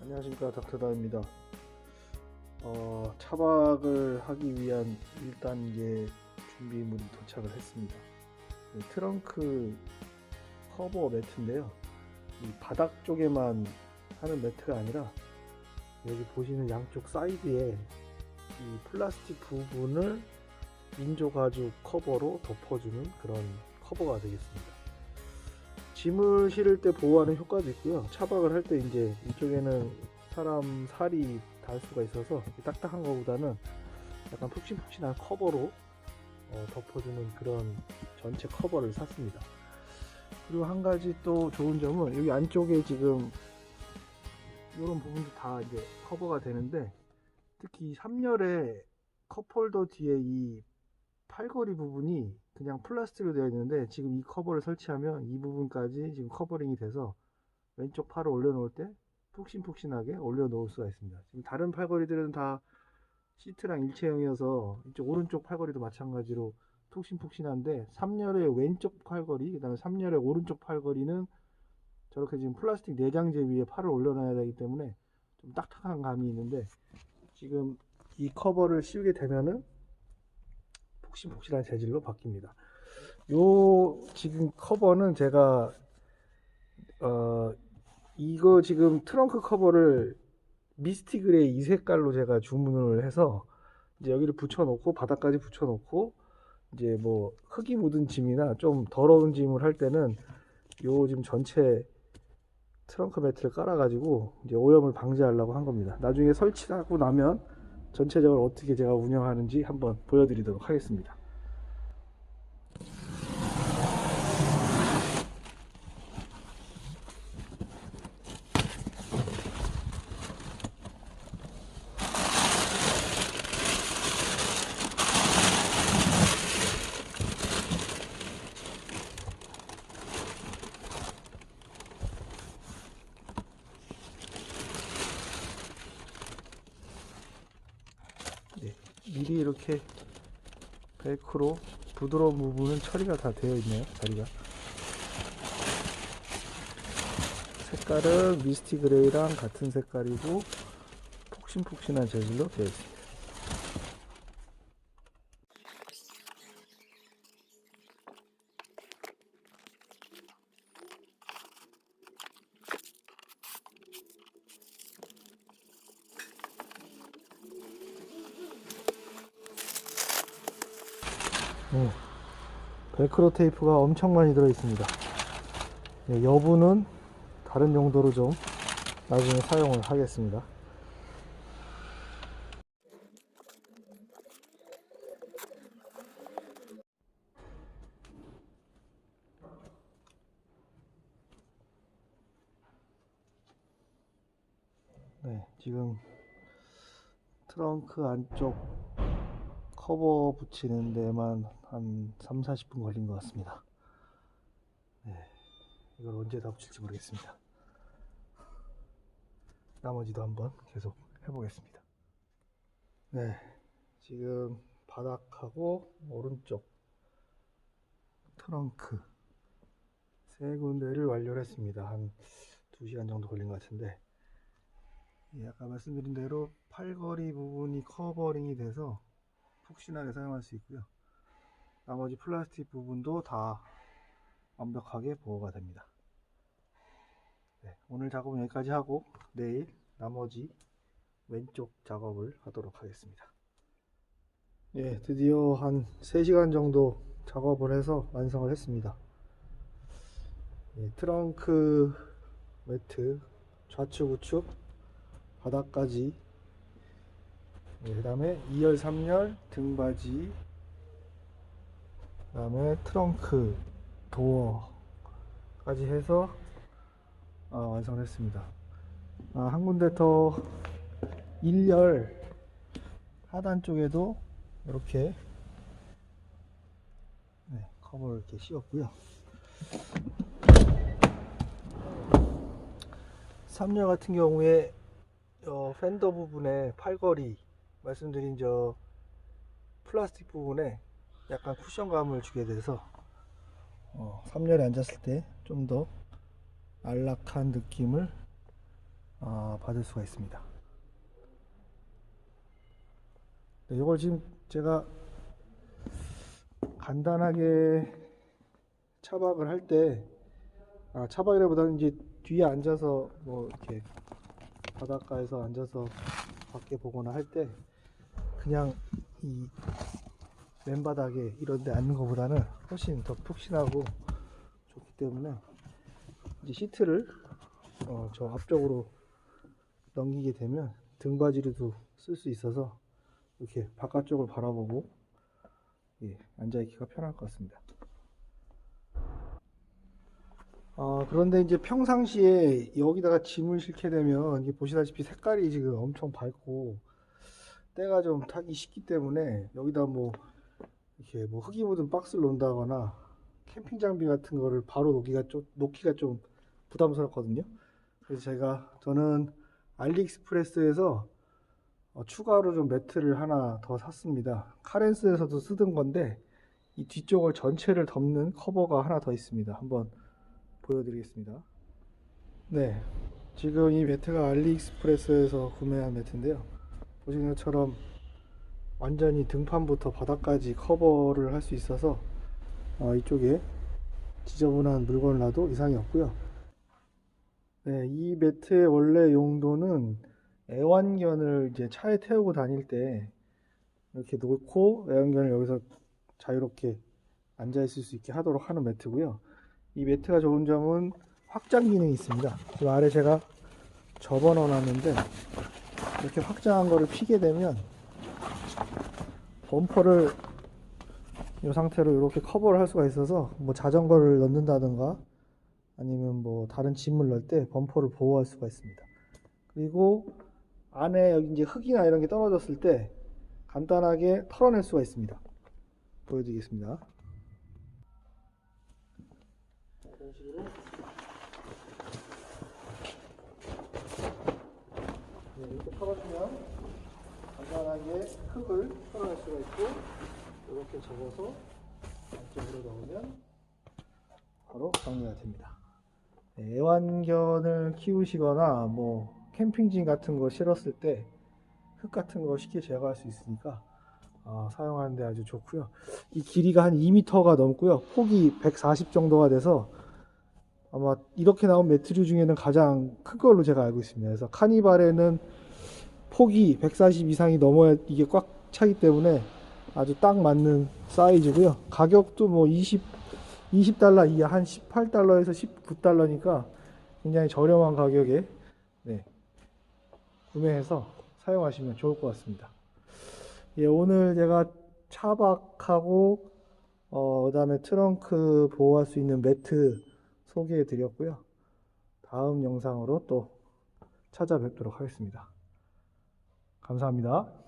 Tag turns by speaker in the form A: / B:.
A: 안녕하십니까 닥터다입니다. 어, 차박을 하기 위한 1단계 준비물이 도착을 했습니다. 이 트렁크 커버 매트인데요. 이 바닥 쪽에만 하는 매트가 아니라 여기 보시는 양쪽 사이드에 이 플라스틱 부분을 인조 가죽 커버로 덮어주는 그런 커버가 되겠습니다. 짐을 실을 때 보호하는 효과도 있고요. 차박을 할 때 이제 이쪽에는 사람 살이 닿을 수가 있어서 딱딱한 것보다는 약간 푹신푹신한 커버로 어, 덮어주는 그런 전체 커버를 샀습니다. 그리고 한 가지 또 좋은 점은 여기 안쪽에 지금 이런 부분도 다 이제 커버가 되는데 특히 3열의 컵홀더 뒤에 이 팔걸이 부분이 그냥 플라스틱으로 되어 있는데 지금 이 커버를 설치하면 이 부분까지 지금 커버링이 돼서 왼쪽 팔을 올려놓을 때 푹신푹신하게 올려놓을 수가 있습니다. 지금 다른 팔걸이들은 다 시트랑 일체형이어서 이쪽 오른쪽 팔걸이도 마찬가지로 푹신푹신한데 3열의 왼쪽 팔걸이 그 다음에 3열의 오른쪽 팔걸이는 저렇게 지금 플라스틱 내장재 위에 팔을 올려놔야 되기 때문에 좀 딱딱한 감이 있는데 지금 이 커버를 씌우게 되면은 푹신푹신한 재질로 바뀝니다. 요 지금 커버는 제가 어 이거 지금 트렁크 커버를 미스티 그레이 이 색깔로 제가 주문을 해서 이제 여기를 붙여놓고 바닥까지 붙여놓고 이제 뭐 흙이 묻은 짐이나 좀 더러운 짐을 할 때는 요 지금 전체 트렁크 매트를 깔아가지고 이제 오염을 방지하려고 한 겁니다. 나중에 설치하고 나면 전체적으로 어떻게 제가 운영하는지 한번 보여드리도록 하겠습니다. 네, 미리 이렇게 벨크로 부드러운 부분은 처리가 다 되어 있네요 자리가. 색깔은 미스티 그레이랑 같은 색깔이고 폭신폭신한 재질로 되어 있습니다 네, 벨크로 테이프가 엄청 많이 들어 있습니다. 네, 여부는 다른 용도로 좀 나중에 사용을 하겠습니다. 네, 지금 트렁크 안쪽 커버 붙이는 데만 한 3, 40분 걸린 것 같습니다. 네, 이걸 언제 다 붙일지 모르겠습니다. 나머지도 한번 계속 해보겠습니다. 네, 지금 바닥하고 오른쪽 트렁크 세 군데를 완료를 했습니다. 한 2시간 정도 걸린 것 같은데 예, 아까 말씀드린 대로 팔걸이 부분이 커버링이 돼서 푹신하게 사용할 수 있고요. 나머지 플라스틱 부분도 다 완벽하게 보호가 됩니다. 네, 오늘 작업은 여기까지 하고 내일 나머지 왼쪽 작업을 하도록 하겠습니다. 예, 드디어 한 3시간 정도 작업을 해서 완성을 했습니다. 예, 트렁크 매트 좌측 우측 바닥까지 그 다음에 2열 3열 등받이 그 다음에 트렁크 도어까지 해서 아, 완성했습니다 아, 한 군데 더 1열 하단 쪽에도 이렇게 네, 커버를 이렇게 씌웠고요. 3열 같은 경우에 어, 팬더 부분에 팔걸이 말씀드린 저 플라스틱 부분에 약간 쿠션감을 주게 돼서 어, 3열에 앉았을 때 좀 더 안락한 느낌을 어, 받을 수가 있습니다. 네, 이걸 지금 제가 간단하게 차박을 할 때, 아, 차박이라보다는 이제 뒤에 앉아서 뭐 이렇게 바닷가에서 앉아서 밖에 보거나 할때 그냥 이 맨바닥에 이런 데 앉는 것보다는 훨씬 더 푹신하고 좋기 때문에 이제 시트를 어, 저 앞쪽으로 넘기게 되면 등받이로도 쓸 수 있어서 이렇게 바깥쪽을 바라보고 예, 앉아있기가 편할 것 같습니다. 아, 그런데 이제 평상시에 여기다가 짐을 싣게 되면 보시다시피 색깔이 지금 엄청 밝고 때가 좀 타기 쉽기 때문에 여기다 뭐 이렇게 뭐 흙이 묻은 박스를 놓는다거나 캠핑 장비 같은 거를 바로 놓기가 좀 놓기가 좀 부담스럽거든요. 그래서 제가 저는 알리익스프레스에서 어, 추가로 좀 매트를 하나 더 샀습니다. 카렌스에서도 쓰던 건데 이 뒤쪽을 전체를 덮는 커버가 하나 더 있습니다. 한번 보여드리겠습니다. 네, 지금 이 매트가 알리익스프레스에서 구매한 매트인데요. 보시는 것처럼 완전히 등판부터 바닥까지 커버를 할 수 있어서 어, 이쪽에 지저분한 물건을 놔도 이상이 없고요. 네, 이 매트의 원래 용도는 애완견을 이제 차에 태우고 다닐 때 이렇게 놓고 애완견을 여기서 자유롭게 앉아 있을 수 있게 하도록 하는 매트고요. 이 매트가 좋은 점은 확장 기능이 있습니다. 그 아래 제가 접어 넣어 놨는데 이렇게 확장한 거를 피게 되면 범퍼를 이 상태로 이렇게 커버를 할 수가 있어서 뭐 자전거를 넣는다든가 아니면 뭐 다른 짐을 넣을 때 범퍼를 보호할 수가 있습니다. 그리고 안에 여기 이제 흙이나 이런 게 떨어졌을 때 간단하게 털어낼 수가 있습니다. 보여드리겠습니다. 이런 식으로 네, 이렇게 털어주면 간단하게 흙을 털어낼 수가 있고 이렇게 접어서 안쪽으로 넣으면 바로 정리가 됩니다. 네, 애완견을 키우시거나 뭐 캠핑짐 같은 거 실었을 때 흙 같은 거 쉽게 제거할 수 있으니까 어, 사용하는데 아주 좋고요. 이 길이가 한 2m가 넘고요. 폭이 140 정도가 돼서 아마 이렇게 나온 매트류 중에는 가장 큰 걸로 제가 알고 있습니다. 그래서 카니발에는 폭이 140 이상이 넘어야 이게 꽉 차기 때문에 아주 딱 맞는 사이즈고요. 가격도 뭐 20, 20달러 이하 한 18달러에서 19달러니까 굉장히 저렴한 가격에 네, 구매해서 사용하시면 좋을 것 같습니다. 예, 오늘 제가 차박하고 어, 그 다음에 트렁크 보호할 수 있는 매트 소개해 드렸고요. 다음 영상으로 또 찾아뵙도록 하겠습니다. 감사합니다.